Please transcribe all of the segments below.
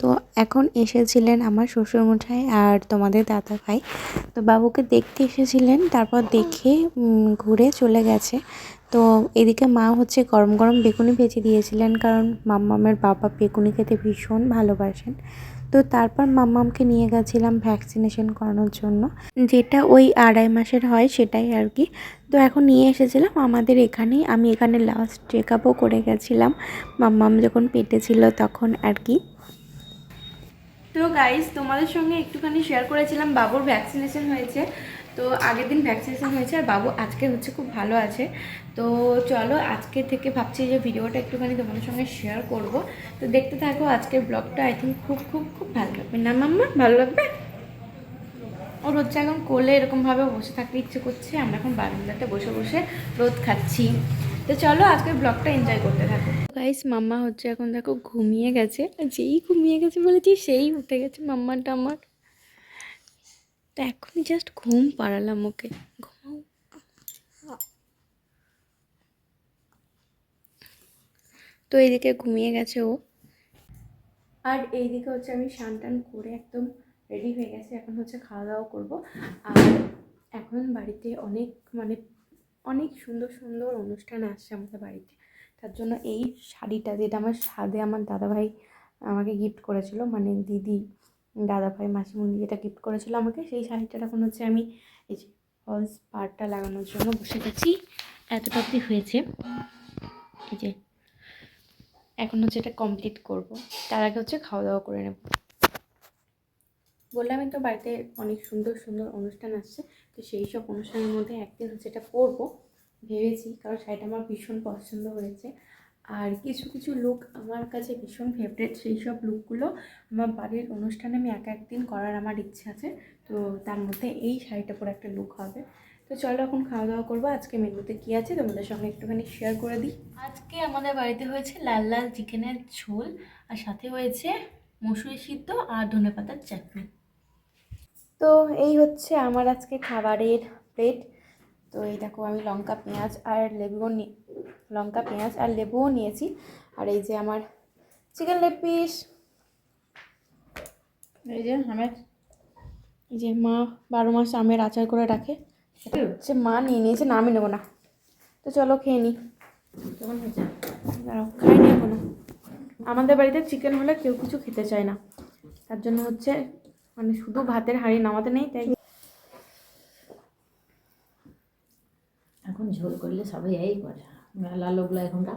তো এখন এসেছিলেন আমার শ্বশুরমশাই আর তোমাদের দাদা ভাই। তো বাবুকে দেখতে এসেছিলেন, তারপর দেখে ঘুরে চলে গেছে। তো এদিকে মা হচ্ছে গরম গরম বেগুনি ভেজে দিয়েছিলেন কারণ মাম্মামের বাবা বেগুনি খেতে ভীষণ ভালোবাসেন। তো তারপর মাম্মামকে নিয়ে গেছিলাম ভ্যাকসিনেশন করানোর জন্য। যেটা ওই আড়াই মাসের হয় সেটাই আর কি। তো এখন নিয়ে এসেছিলাম আমাদের এখানেই। আমি এখানে লাস্ট চেক আপও করে গেছিলাম। মাম্মাম যখন পেটে ছিল তখন আর কি। তো গাইজ তোমাদের সঙ্গে একটুখানি শেয়ার করেছিলাম, বাবুর ভ্যাকসিনেশন হয়েছে। তো আগের দিন ভ্যাকসিনেশন হয়েছে আর বাবু আজকে হচ্ছে খুব ভালো আছে। তো চলো আজকে থেকে ভাবছি যে ভিডিওটা একটুখানি তোমাদের সঙ্গে শেয়ার করব। তো দেখতে থাকো আজকের ব্লগটা আই থিঙ্ক খুব খুব খুব ভালো লাগবে। না মাম্মা, ভালো লাগবে? ওর হচ্ছে এখন কোলে এরকমভাবে বসে থাকতে ইচ্ছে করছে, আমরা এখন বারান্দাতে বসে বসে রোদ খাচ্ছি। তো চলো আজকের ব্লগটা এনজয় করতে থাকো। গাইস মাম্মা হচ্ছে এখন দেখো ঘুমিয়ে গেছে। যেই ঘুমিয়ে গেছে বলেছি সেই উঠে গেছে মাম্মাটা আমার তো এখনই জাস্ট ঘুম পাড়ালাম ওকে। ঘুমাও। তো এইদিকে ঘুমিয়ে গেছে ও। আর এইদিকে হচ্ছে আমি স্নান টান করে একদম রেডি হয়ে গেছে। এখন হচ্ছে খাওয়া দাওয়া করব। আর এখন বাড়িতে অনেক মানে অনেক সুন্দর সুন্দর অনুষ্ঠান আসছে আমাদের বাড়িতে। তার জন্য এই শাড়িটা যেটা আমার সাদে আমার দাদাভাই আমাকে গিফট করেছিল মানে দিদি, দাদাভাই, মাসিমণি যেটা গিফট করেছিল আমাকে, সেই শাড়িটা এখন হচ্ছে আমি এই যে ফলস পাড়টা লাগানোর জন্য বসে গেছি এতটা অবধি হয়েছে। এই যে এখন হচ্ছে এটা কমপ্লিট করব। তার আগে হচ্ছে খাওয়া দাওয়া করে নেব। বললামই তো বাড়িতে অনেক সুন্দর সুন্দর অনুষ্ঠান আসছে, তো সেই সব অনুষ্ঠানের মধ্যে একদিন হচ্ছে এটা পরবো ভেবেছি কারণ শাড়িটা আমার ভীষণ পছন্দ হয়েছে। আর কিছু কিছু লুক আমার কাছে ভীষণ ফেভারেট সেই সব লুকগুলো আমার বাড়ির অনুষ্ঠানে আমি এক একদিন করার আমার ইচ্ছে আছে। তো তার মধ্যে এই শাড়িটা পরে একটা লুক হবে। তো চলো এখন খাওয়া দাওয়া করব। আজকে মেনুতে কী আছে তোমাদের সঙ্গে একটুখানি শেয়ার করে দিই। আজকে আমাদের বাড়িতে হয়েছে লাল লাল চিকেনের ঝোল আর সাথে হয়েছে মসুরি সিদ্ধ আর ধনে পাতার চাটনি। তো এই হচ্ছে আমার আজকে খাবারের প্লেট তো এই দেখো আমি লঙ্কা, পেঁয়াজ আর লেবুও নি, লঙ্কা, পেঁয়াজ আর লেবুও নিয়েছি। আর এই যে আমার চিকেন লেগ পিস। এই যে আমের, এই যে মা বারো মাস আমের আচার করে রাখে। সে মা নিয়ে নিয়েছে, না আমি নেব না। তো চলো খেয়ে নিই দাঁড়াও খাইনি এখনও। আমাদের বাড়িতে চিকেন হলে কেউ কিছু খেতে চায় না। তার জন্য হচ্ছে মানে শুধু ভাতের হাঁড়ি নামাতে নেই, তাই এখন ঝোল করলে সবাই এই করে। মেলা লোকগুলো এখনটা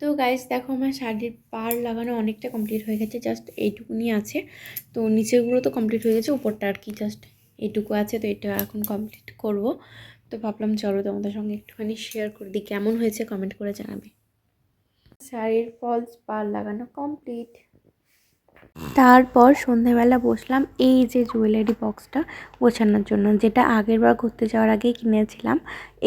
তো গাইজ দেখো আমার শাড়ির পার লাগানো অনেকটা কমপ্লিট হয়ে গেছে জাস্ট এইটুকুনি আছে। তো নিচেরগুলো তো কমপ্লিট হয়ে গেছে উপরটা আর কি জাস্ট এইটুকু আছে তো এটা এখন কমপ্লিট করব। তো ভাবলাম চলো তোমাদের সঙ্গে একটুখানি শেয়ার করে দিই কেমন হয়েছে কমেন্ট করে জানাবে। শাড়ির ফলস পার লাগানো কমপ্লিট তারপর সন্ধেবেলা বসলাম এই যে জুয়েলারি বক্সটা গোছানোর জন্য, যেটা আগের বার ঘুরতে যাওয়ার আগেই কিনেছিলাম।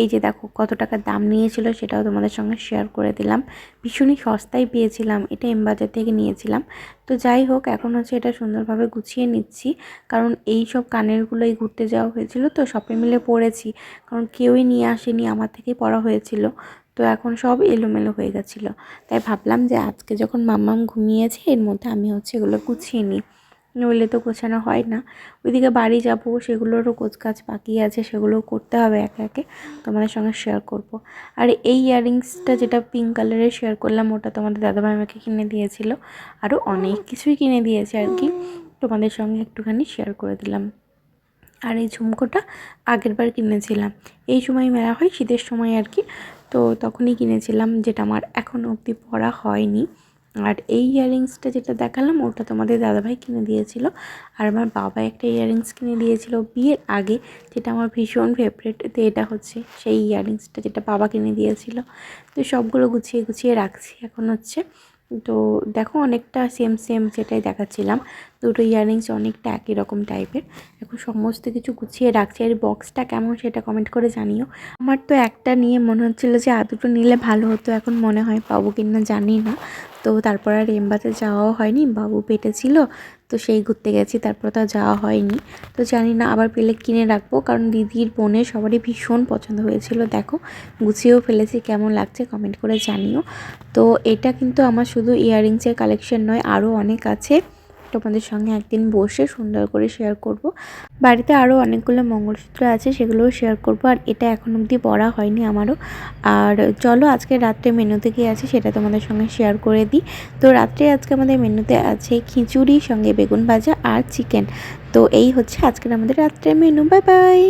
এই যে দেখো কত টাকা দাম নিয়েছিল সেটাও তোমাদের সঙ্গে শেয়ার করে দিলাম। ভীষণই সস্তায় পেয়েছিলাম, এটা এমবাজার থেকে নিয়েছিলাম। তো যাই হোক, এখন হচ্ছে এটা সুন্দরভাবে গুছিয়ে নিচ্ছি। কারণ এই সব কানেরগুলোই ঘুরতে যাওয়া হয়েছিল, তো সবাই মিলে পড়েছি। কারণ কেউই নিয়ে আসেনি, আমার থেকেই পড়া হয়েছিল। তো এখন সব এলোমেলো হয়ে গেছিল। তাই ভাবলাম যে আজকে যখন মাম্মাম ঘুমিয়েছে, এর মধ্যে আমি হচ্ছে এগুলো গুছিয়ে নিই। নইলে তো গোছানো হয় না। ওইদিকে বাড়ি যাব, সেগুলোরও কাজ বাকি আছে সেগুলো করতে হবে একে একে। তোমাদের সঙ্গে শেয়ার করব। আর এই ইয়াররিংসটা যেটা পিঙ্ক কালারের শেয়ার করলাম, ওটা তোমাদের দাদাভাই আমাকে কিনে দিয়েছিল। আরও অনেক কিছুই কিনে দিয়েছে আর কি। তোমাদের সঙ্গে একটুখানি শেয়ার করে দিলাম। আর এই ঝুমকোটা আগের বার কিনেছিলাম। এই সময় মেলা হয়, শীতের সময় আর কি। তো তখনই কিনেছিলাম, যেটা আমার এখনও অবধি পরা হয়নি। আর এই ইয়াররিংসটা যেটা দেখালাম, ওটা তোমাদের দাদাভাই কিনে দিয়েছিল। আর আমার বাবা একটা ইয়াররিংস কিনে দিয়েছিল বিয়ের আগে, যেটা আমার ভীষণ ফেভারেট তো এটা হচ্ছে সেই ইয়াররিংসটা যেটা বাবা কিনে দিয়েছিল। তো সবগুলো গুছিয়ে গুছিয়ে রাখছি এখন হচ্ছে। তো দেখো অনেকটা সেম সেম যেটাই দেখাচ্ছিলাম। দুটো ইয়াররিংস অনেকটা একই রকম টাইপের। এখন সমস্ত কিছু গুছিয়ে রাখছি। আর বক্সটা কেমন সেটা কমেন্ট করে জানিও। আমার তো একটা নিয়ে মনে হচ্ছিল যে, আর দুটো নিলে ভালো হতো। এখন মনে হয় পাবো কি না জানি না। তো তারপর আর এমবাতে যাওয়াও হয়নি। বাবু পেটে ছিল, তো সেই ঘুরতে গেছি। তারপর তো যাওয়া হয়নি। তো জানি না আবার পেলে কিনে রাখব। কারণ দিদির বোনের সবারই ভীষণ পছন্দ হয়েছিল। দেখো, গুছিয়েও ফেলেছি। কেমন লাগছে কমেন্ট করে জানিও। তো এটা কিন্তু আমার শুধু ইয়াররিংসের কালেকশন নয় আরও অনেক আছে। তোমাদের সঙ্গে একদিন বসে সুন্দর করে শেয়ার করব। বাড়িতে আরও অনেকগুলো মঙ্গলসূত্র আছে, সেগুলোও শেয়ার করব, আর এটা এখন অবধি পড়া হয়নি আমারও। আর চলো আজকে রাত্রে মেনুতে কী আছে সেটা তোমাদের সঙ্গে শেয়ার করে দিই। তো রাত্রে আজকে আমাদের মেনুতে আছে খিচুড়ি, সঙ্গে বেগুন ভাজা আর চিকেন তো এই হচ্ছে আজকের আমাদের রাত্রে মেনু বাই বাই